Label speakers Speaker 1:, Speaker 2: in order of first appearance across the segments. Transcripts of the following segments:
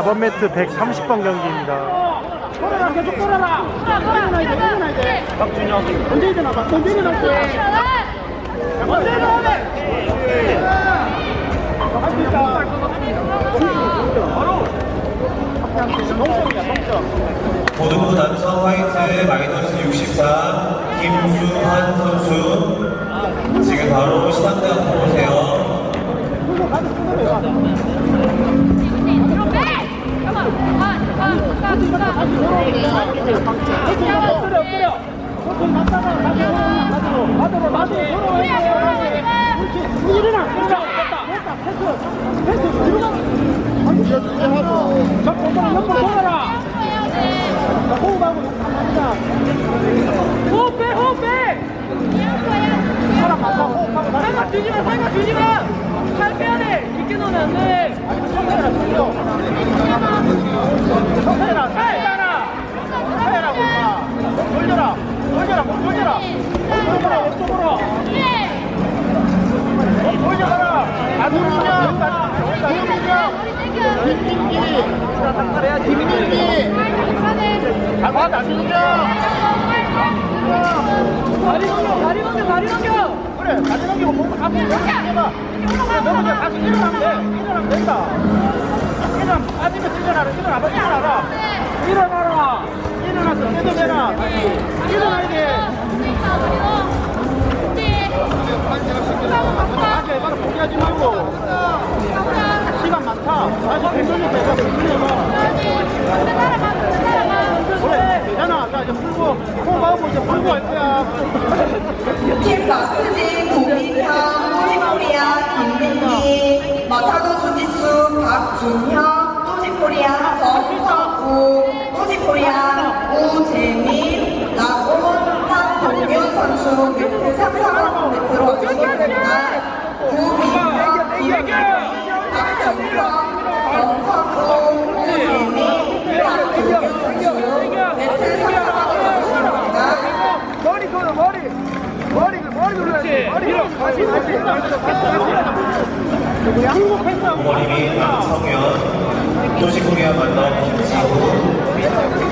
Speaker 1: 4번 매트 130번 경기입니다.
Speaker 2: 돌아라 계속 돌아라 일어나야 돼 일어나야 돼 박준영 언제 일어나 봐 언제 일어나 돼 언제 일어나 할수 있다 바로 동점이야 동점
Speaker 3: 고등부 남성 화이트 마이너스 64 김수환 선수
Speaker 4: 주지마 살가 주지마 살 빼야 돼 깊게 넣으면 안돼
Speaker 2: 청소해라 청소 청소해라 살 가만 안민정
Speaker 4: 다리 넘겨 다리 넘겨 다리 넘겨
Speaker 2: 그래 다시 넘기고 몸을 그래 너무 이제 다시 일어나면 돼 일어나면 된다 일어나 빠지면 일어나라 일어나봐 일어나라 일어나라 일어나서 떼도 되나 다시 일어나야 돼 다시 해봐라 포기하지 말고 시간 많다 다시 공전이 돼서 공전이 그래 되잖아 자 이제 풀고 호흡하고 이제 풀고 할 거야
Speaker 5: 팀 마스진 고민형 또지코리아 김민기 마타도 주짓수 박준형 또지코리아 정성우 또지코리아 우재민 나온 황동균 선수 매트 3사번 매트로 진입합니다 구민형 김민기 박준형 정성우 우재민 황동균 선수 매트 3사번 진입합니다
Speaker 2: 머리 돌려 머리 머리 머리 돌려야지 머리 다시 다시 누구야? 한국 패스
Speaker 3: 부모님이 남성현 도시코리아 만남 김지호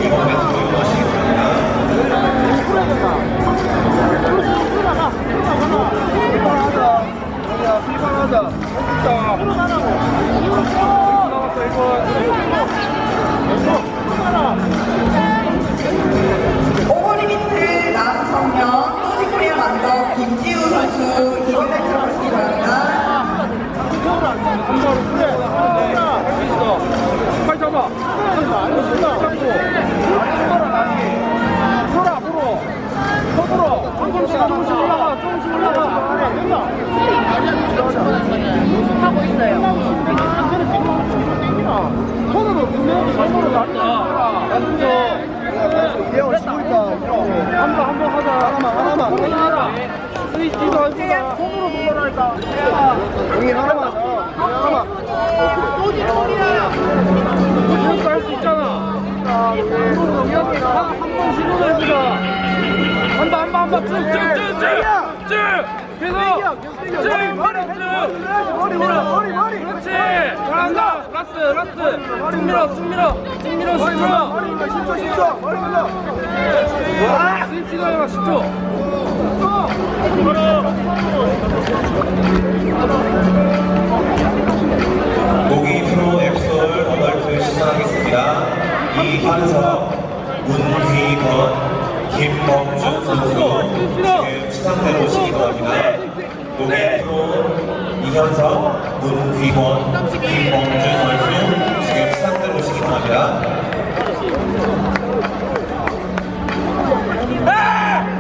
Speaker 3: 이번 매트로 이용하시기 바랍니다.
Speaker 2: 올라가. 조금씩 올라가. 된다.
Speaker 4: 하고 있어요
Speaker 2: 손으로 분명히 날려. 한번 한번 하자. 하나만 하나만. 하나. 스위치도 해주라. 손으로. 여기 하나만. 하나만. 이것도 할수 있잖아. 한번 한번 쭉쭉쭉쭉 쭉. 계속 쭉 머리 머리. 머리 머리. 그렇지. 잘한다 라스. 라스 쭉 밀어 쭉 밀어 쭉 밀어 10초 머리 10초 10초. 머리 밀어 스위치도 해봐 10초.
Speaker 3: 모기 김범준 선수 지금 시상대로 오시기 바랍니다. 모기 프로 이현석, 문귀건, 김범준 선수 지금 시상대로 오시기 바랍니다.